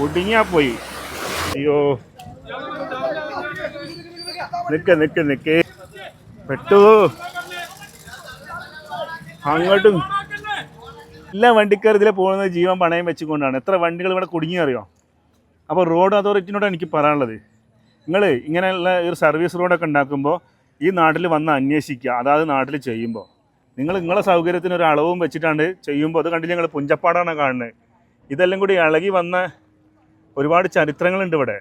കുടുങ്ങിയാ പോയി. അയ്യോ. നിക്ക് നിക്ക് നിക്ക്. പെട്ടു. അങ്ങോട്ടും. എല്ലാ വണ്ടിക്കാർ ഇതിലെ പോകുന്നത് ജീവൻ പണയം വെച്ചുകൊണ്ടാണ്. എത്ര വണ്ടികൾ ഇവിടെ കുടുങ്ങി അറിയോ അപ്പോൾ റോഡ് അതോറിറ്റിനോട് എനിക്ക് പറയാനുള്ളത്. നിങ്ങൾ ഇങ്ങനെയുള്ള ഒരു സർവീസ് റോഡൊക്കെ ഉണ്ടാക്കുമ്പോൾ ഈ നാട്ടിൽ വന്ന് അന്വേഷിക്കുക. അതാത് നാട്ടിൽ ചെയ്യുമ്പോൾ. നിങ്ങൾ നിങ്ങളെ സൗകര്യത്തിന് ഒരു അളവും വെച്ചിട്ടാണ് ചെയ്യുമ്പോൾ. അത് കണ്ടില്ല ഞങ്ങൾ പുഞ്ചപ്പാടാണ് കാണുന്നത്? ഇതെല്ലാം കൂടി ഇളകി വന്ന ഒരുപാട് ചരിത്രങ്ങളുണ്ട് ഇവിടെ.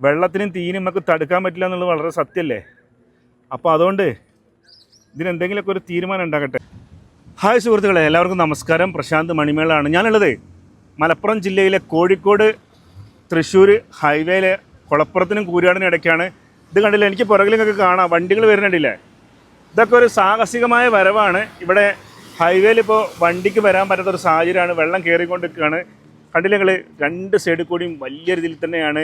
വെള്ളത്തിനും തീനും നമുക്ക് തടുക്കാൻ പറ്റില്ല എന്നുള്ളത് വളരെ സത്യമല്ലേ അപ്പോൾ അതുകൊണ്ട് ഇതിനെന്തെങ്കിലുമൊക്കെ ഒരു തീരുമാനം ഉണ്ടാകട്ടെ. ഹായ് സുഹൃത്തുക്കളെ എല്ലാവർക്കും നമസ്കാരം. പ്രശാന്ത് മണിമേളാണ്. ഞാനുള്ളത് മലപ്പുറം ജില്ലയിലെ കോഴിക്കോട് തൃശ്ശൂർ ഹൈവേയിലെ കുളപ്പുറത്തിനും കൂരാടിനും ഇടയ്ക്കാണ്. ഇത് കണ്ടില്ല? എനിക്ക് പുറകിലേക്കൊക്കെ കാണാം. വണ്ടികൾ വരുന്നുണ്ടില്ലേ? ഇതൊക്കെ ഒരു സാഹസികമായ വരവാണ്. ഇവിടെ ഹൈവേയിൽ ഇപ്പോൾ വണ്ടിക്ക് വരാൻ പറ്റാത്തൊരു സാഹചര്യമാണ്. വെള്ളം കയറിക്കൊണ്ടിരിക്കുകയാണ്. കണ്ടില്ല നിങ്ങൾ രണ്ട് സൈഡിൽ കൂടിയും വലിയ രീതിയിൽ തന്നെയാണ്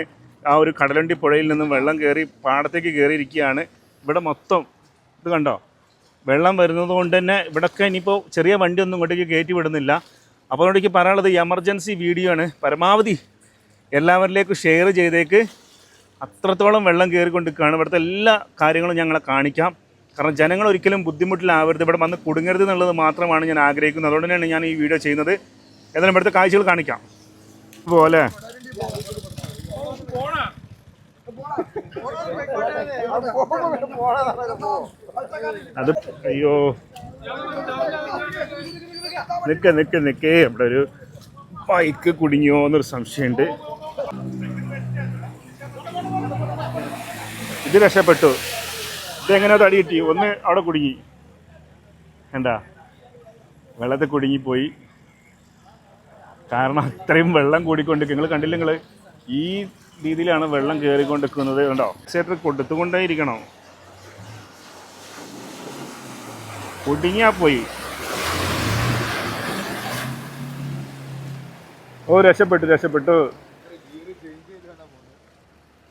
ആ ഒരു കടലണ്ടി പുഴയിൽ നിന്നും വെള്ളം കയറി പാടത്തേക്ക് കയറിയിരിക്കുകയാണ് ഇവിടെ മൊത്തം ഇത് കണ്ടോ? വെള്ളം വരുന്നത് കൊണ്ട് തന്നെ ഇവിടെയൊക്കെ ഇനിയിപ്പോൾ ചെറിയ വണ്ടി ഒന്നും ഇങ്ങോട്ടേക്ക് കയറ്റി വിടുന്നില്ല. അപ്പോൾ അതുകൊണ്ടേക്ക് പറയാനുള്ളത് എമർജൻസി വീഡിയോ ആണ്. പരമാവധി എല്ലാവരിലേക്കും ഷെയർ ചെയ്തേക്ക്. അത്രത്തോളം വെള്ളം കയറിക്കൊണ്ടിരിക്കുകയാണ് ഇവിടുത്തെ എല്ലാ കാര്യങ്ങളും ഞങ്ങളെ കാണിക്കാം. കാരണം ജനങ്ങൾ ഒരിക്കലും ബുദ്ധിമുട്ടിലാവരുത്. ഇവിടെ വന്ന് കുടുങ്ങരുത് എന്നുള്ളത് മാത്രമാണ് ഞാൻ ആഗ്രഹിക്കുന്നത്. അതുകൊണ്ട് തന്നെയാണ് ഞാൻ ഈ വീഡിയോ ചെയ്യുന്നത്. എന്നാലും ഇവിടുത്തെ കാഴ്ചകൾ കാണിക്കാം. പോലെ അത് അയ്യോ. നിക്ക് നിക്ക് നിക്ക്. ഇവിടെ ഒരു ബൈക്ക് കുടുങ്ങിയോ എന്നൊരു സംശയമുണ്ട്. ഇത് രക്ഷപ്പെട്ടു. ഇതെങ്ങനെ തടി കിട്ടി? ഒന്ന് അവിടെ കുടുങ്ങി. എന്താ? വെള്ളത്തിൽ കുടുങ്ങിപ്പോയി. കാരണം അത്രയും വെള്ളം കൂടിക്കൊണ്ട് നിങ്ങൾ കണ്ടില്ല നിങ്ങൾ ഈ രീതിയിലാണ് വെള്ളം കയറിക്കൊണ്ടിരിക്കുന്നത് കണ്ടോ? എക്സേറ്റർ കൊടുത്തുകൊണ്ടേ ഇരിക്കണം കുടുങ്ങിയാ പോയി. ഓ രക്ഷപ്പെട്ടു രക്ഷപ്പെട്ടു.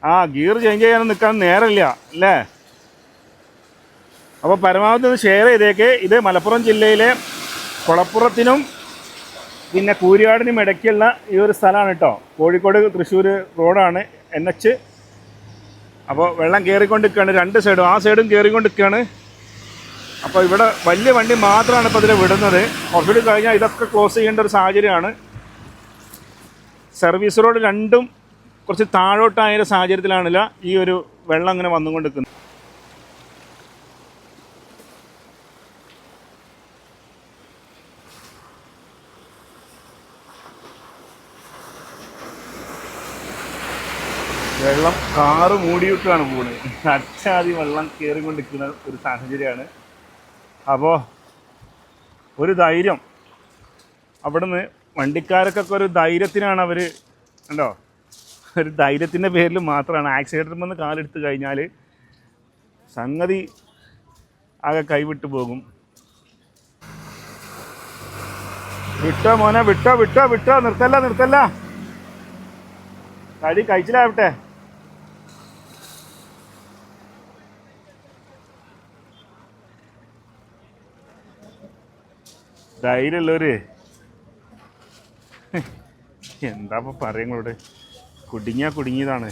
ആ ഗിയർ ചേഞ്ച് ചെയ്യാൻ നിൽക്കാൻ നേരമില്ല അല്ലേ? അപ്പോൾ പരമാവധി ഒന്ന് ഷെയർ ചെയ്തേക്ക്. ഇത് മലപ്പുറം ജില്ലയിലെ കുളപ്പുറത്തിനും പിന്നെ കൂരിയാടിനും ഇടയ്ക്കുള്ള ഈ ഒരു സ്ഥലമാണ് കേട്ടോ. കോഴിക്കോട് തൃശ്ശൂർ റോഡാണ് എൻ എച്ച്. അപ്പോൾ വെള്ളം കയറിക്കൊണ്ട് നിൽക്കുകയാണ് രണ്ട് സൈഡും. ആ സൈഡും കയറിക്കൊണ്ട് നിൽക്കുകയാണ് അപ്പോൾ ഇവിടെ വലിയ വണ്ടി മാത്രമാണ് ഇപ്പോൾ ഇതിൽ വിടുന്നത്. കുറച്ചുകൂടി കഴിഞ്ഞാൽ ഇതൊക്കെ ക്ലോസ് ചെയ്യേണ്ട ഒരു സാഹചര്യമാണ്. സർവീസ് റോഡ് രണ്ടും കുറച്ച് താഴോട്ടായ ഒരു സാഹചര്യത്തിലാണില്ല ഈ ഒരു വെള്ളം അങ്ങനെ വന്നുകൊണ്ടിരിക്കുന്നത്. വെള്ളം കാറ് മൂടിയിട്ടാണ് പോകുന്നത് അച്ചാതി വെള്ളം കയറിക്കൊണ്ടിരിക്കുന്ന ഒരു സാഹചര്യമാണ്. അപ്പോൾ ഒരു ധൈര്യം. അവിടുന്ന് വണ്ടിക്കാരൊക്കെ ഒരു ധൈര്യത്തിനാണ് അവർ കണ്ടോ? ഒരു ധൈര്യത്തിന്റെ പേരിൽ മാത്രമാണ്. ആക്സിഡന്റിൽ നിന്ന് കാലെടുത്ത് കഴിഞ്ഞാൽ സംഗതി ആകെ കൈവിട്ട് പോകും. വിട്ടോ മോനെ വിട്ടോ വിട്ടോ വിട്ടോ. നിർത്തല്ല നിർത്തല്ല. കടി കഴിച്ചിലാവട്ടെ. ധൈര്യമുള്ളവര്. എന്താ ഇപ്പൊ പറയുങ്ങളോട് കുടുങ്ങിയാ കുടുങ്ങിയതാണ്.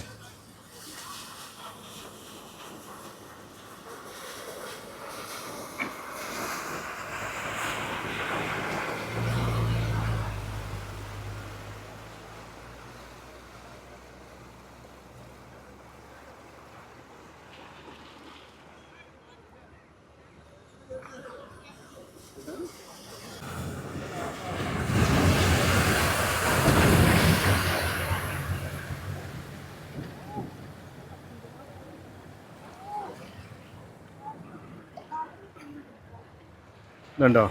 ഇതുണ്ടോ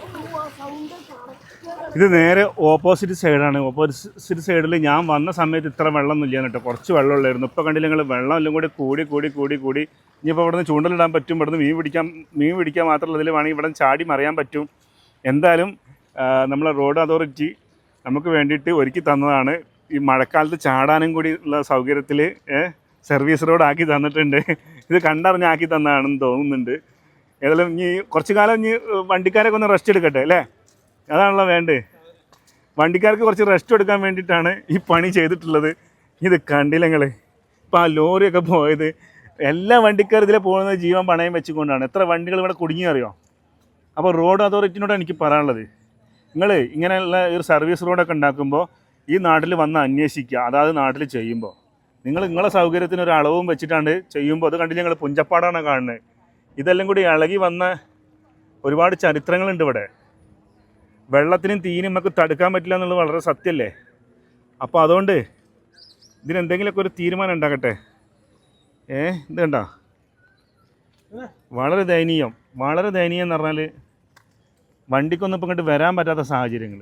ഇത് നേരെ ഓപ്പോസിറ്റ് സൈഡാണ് ഓപ്പോസിറ്റ് സൈഡിൽ ഞാൻ വന്ന സമയത്ത് ഇത്ര വെള്ളമൊന്നും ഇല്ല കേട്ടോ. കുറച്ച് വെള്ളമുള്ളായിരുന്നു ഇപ്പോൾ കണ്ടില്ല നിങ്ങൾ വെള്ളം എല്ലാം കൂടി കൂടി കൂടി കൂടി കൂടി ഇനിയിപ്പോൾ ഇവിടുന്ന് ചൂണ്ടലിടാൻ പറ്റും. ഇവിടുന്ന് മീൻ പിടിക്കാൻ മീൻ പിടിക്കാൻ മാത്രമല്ല ഇതിൽ വേണമെങ്കിൽ ഇവിടെ ചാടി മറിയാൻ പറ്റും. എന്തായാലും നമ്മളെ റോഡ് അതോറിറ്റി നമുക്ക് വേണ്ടിയിട്ട് ഒരുക്കി തന്നതാണ്. ഈ മഴക്കാലത്ത് ചാടാനും കൂടി ഉള്ള സൗകര്യത്തിൽ സർവീസ് റോഡ് ആക്കി തന്നിട്ടുണ്ട്. ഇത് കണ്ടറിഞ്ഞാക്കി തന്നതാണെന്ന് തോന്നുന്നുണ്ട്. ഏതായാലും ഇനി കുറച്ച് കാലം ഇനി വണ്ടിക്കാരൊക്കെ ഒന്ന് റെസ്റ്റ് എടുക്കട്ടെ അല്ലേ? അതാണല്ലോ വേണ്ടത്. വണ്ടിക്കാർക്ക് കുറച്ച് റെസ്റ്റ് എടുക്കാൻ വേണ്ടിയിട്ടാണ് ഈ പണി ചെയ്തിട്ടുള്ളത്. ഇത് കണ്ടില്ല നിങ്ങൾ ഇപ്പോൾ ആ ലോറിയൊക്കെ പോയത്. എല്ലാ വണ്ടിക്കാർ ഇതിലെ പോകുന്നത് ജീവൻ പണയം വെച്ചുകൊണ്ടാണ്. എത്ര വണ്ടികൾ ഇവിടെ കുടുങ്ങി അറിയോ? അപ്പോൾ റോഡ് അതോറിറ്റിനോട് എനിക്ക് പറയാനുള്ളത്. നിങ്ങൾ ഇങ്ങനെയുള്ള ഒരു സർവീസ് റോഡൊക്കെ ഉണ്ടാക്കുമ്പോൾ ഈ നാട്ടിൽ വന്ന് അന്വേഷിക്കുക. അതാത് നാട്ടിൽ ചെയ്യുമ്പോൾ നിങ്ങൾ നിങ്ങളെ സൗകര്യത്തിന് ഒരു അളവും വെച്ചിട്ടാണ് ചെയ്യുമ്പോൾ അത് കണ്ടില്ല ഞങ്ങൾ പുഞ്ചപ്പാടാണ് കാണുന്നത്. ഇതെല്ലാം കൂടി ഇളകി വന്ന ഒരുപാട് ചരിത്രങ്ങളുണ്ട് ഇവിടെ. വെള്ളത്തിനും തീനും നമുക്ക് തടുക്കാൻ പറ്റില്ല എന്നുള്ളത് വളരെ സത്യമല്ലേ അപ്പോൾ അതുകൊണ്ട് ഇതിനെന്തെങ്കിലുമൊക്കെ ഒരു തീരുമാനം ഉണ്ടാകട്ടെ? ഏ ഇത് കണ്ട? വളരെ ദയനീയം വളരെ ദയനീയം എന്ന് പറഞ്ഞാൽ വണ്ടിക്കൊന്നും ഇപ്പം ഇങ്ങോട്ട് വരാൻ പറ്റാത്ത സാഹചര്യങ്ങൾ